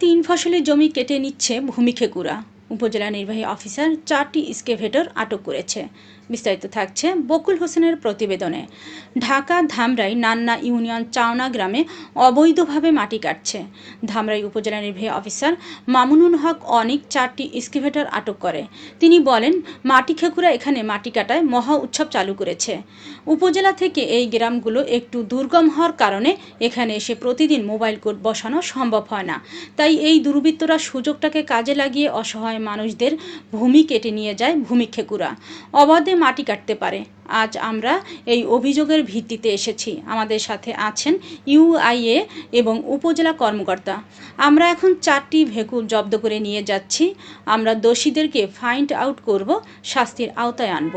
তিন ফসলের জমি কেটে নিচ্ছে ভূমিক্ষেকুরা উপজেলা নির্বাহী অফিসার চারটি স্কেভেটর আটক করেছে। বিস্তারিত থাকছে বকুল হোসেনের প্রতিবেদনে। ঢাকা ধামরাই নান্না ইউনিয়ন চাওনা গ্রামে অবৈধভাবে মাটি কাটছে। ধামরাই উপজেলা নির্বাহী অফিসার মামুনুল হক অনিক চারটি স্কেভেটর আটক করে। তিনি বলেন, মাটি খেকুরা এখানে মাটি কাটায় মহা উৎসব চালু করেছে। উপজেলা থেকে এই গ্রামগুলো একটু দুর্গম হওয়ার কারণে এখানে এসে প্রতিদিন মোবাইল কোড বসানো সম্ভব হয় না। তাই এই দুর্বৃত্তরা সুযোগটাকে কাজে লাগিয়ে অসহায় মানুষদের ভূমি কেটে নিয়ে যায় ভূমিক্ষেকুরা অবাধে মাটি কাটতে পারে। আজ আমরা এই অভিযোগের ভিত্তিতে এসেছি। আমাদের সাথে আছেন ইউআইএ এবং উপজেলা কর্মকর্তা। আমরা এখন চারটি ভেকুর জব্দ করে নিয়ে যাচ্ছি। আমরা দোষীদেরকে ফাইন্ড আউট করব, শাস্তির আওতায় আনব।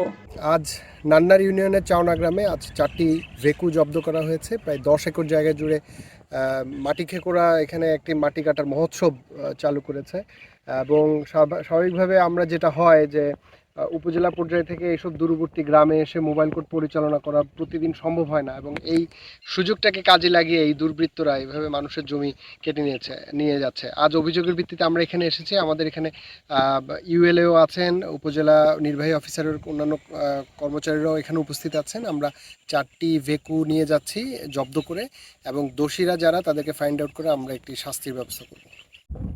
আজ নান্নার ইউনিয়নের চাওনা গ্রামে আজ চারটি ভেকু জব্দ করা হয়েছে। প্রায় দশ একর জায়গা জুড়ে মাটি খেকোড়া এখানে একটি মাটি কাটার মহোৎসব চালু করেছে। এবং স্বাভাবিকভাবে আমরা যেটা হয় যে উপজেলা পর্যায় থেকে এইসব দূরবর্তী গ্রামে এসে মোবাইল কোর্ট পরিচালনা করা প্রতিদিন সম্ভব হয় না এবং এই সুযোগটাকে কাজে লাগিয়ে এই দুর্বৃত্তরা এইভাবে মানুষের জমি কেটে নিয়েছে, নিয়ে যাচ্ছে। আজ অভিযোগের ভিত্তিতে আমরা এখানে এসেছি। আমাদের এখানে ইউএলএও আছেন, উপজেলা নির্বাহী অফিসারের অন্যান্য কর্মচারীরাও এখানে উপস্থিত আছেন। আমরা চারটি ভেকু নিয়ে যাচ্ছি জব্দ করে এবং দোষীরা যারা তাদেরকে ফাইন্ড আউট করে আমরা একটি শাস্তির ব্যবস্থা করব।